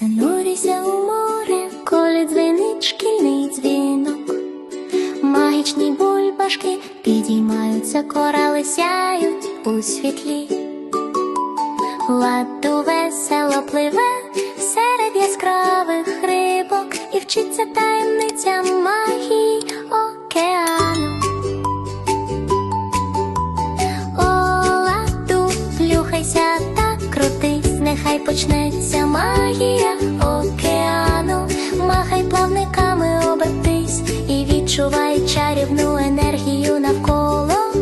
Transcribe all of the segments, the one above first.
Занурюся у море, коли дзвенить шкільний дзвінок. Магічні бульбашки підіймаються, корали сяють у світлі. Ладу весело пливе серед яскравих рибок і вчиться таємницям нехай почнеться магія океану. Махай плавниками обертись і відчувай чарівну енергію навколо.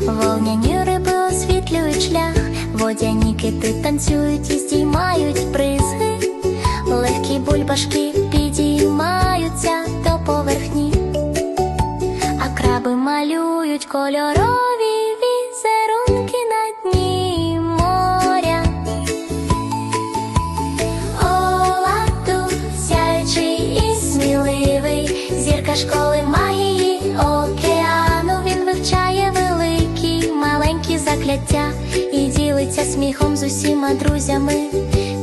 Вогняні риби освітлюють шлях, водяні кити танцюють і здіймають бризги, легкі бульбашки підіймаються до поверхні, а краби малюють кольорові сміливий, школи магії океану. Він вивчає великі, маленькі закляття і ділиться сміхом з усіма друзями.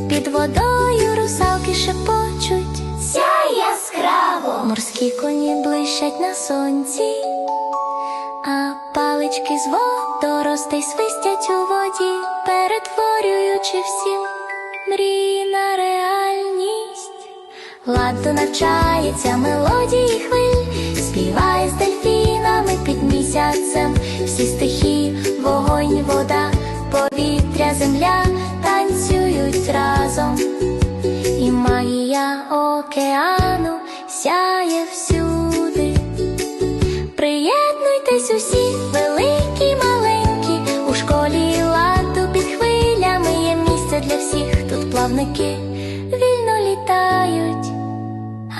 Під водою русалки шепочуть. Сяй яскраво! Морські коні блищать на сонці, а палички з водоростей свистять у воді, перетворюючи всі мрії. Ладо навчається мелодії хвиль, співає з дельфінами під місяцем, всі стихії, вогонь, вода, повітря, земля танцюють разом, і магія океану сяє всюди. Приєднуйтесь усі, великі, маленькі,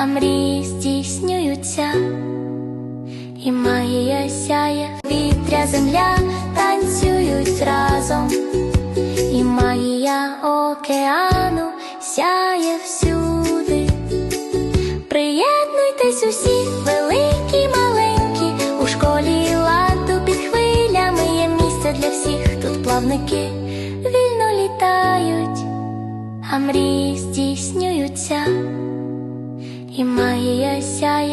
а мрії здійснюються, і магія сяє, вітря, земля танцюють разом, і магія океану сяє всюди. Приєднуйтесь усі, великі, маленькі, у школі ладу під хвилями є місце для всіх. Тут плавники вільно літають, а мрії здійснюються, і магія сяє.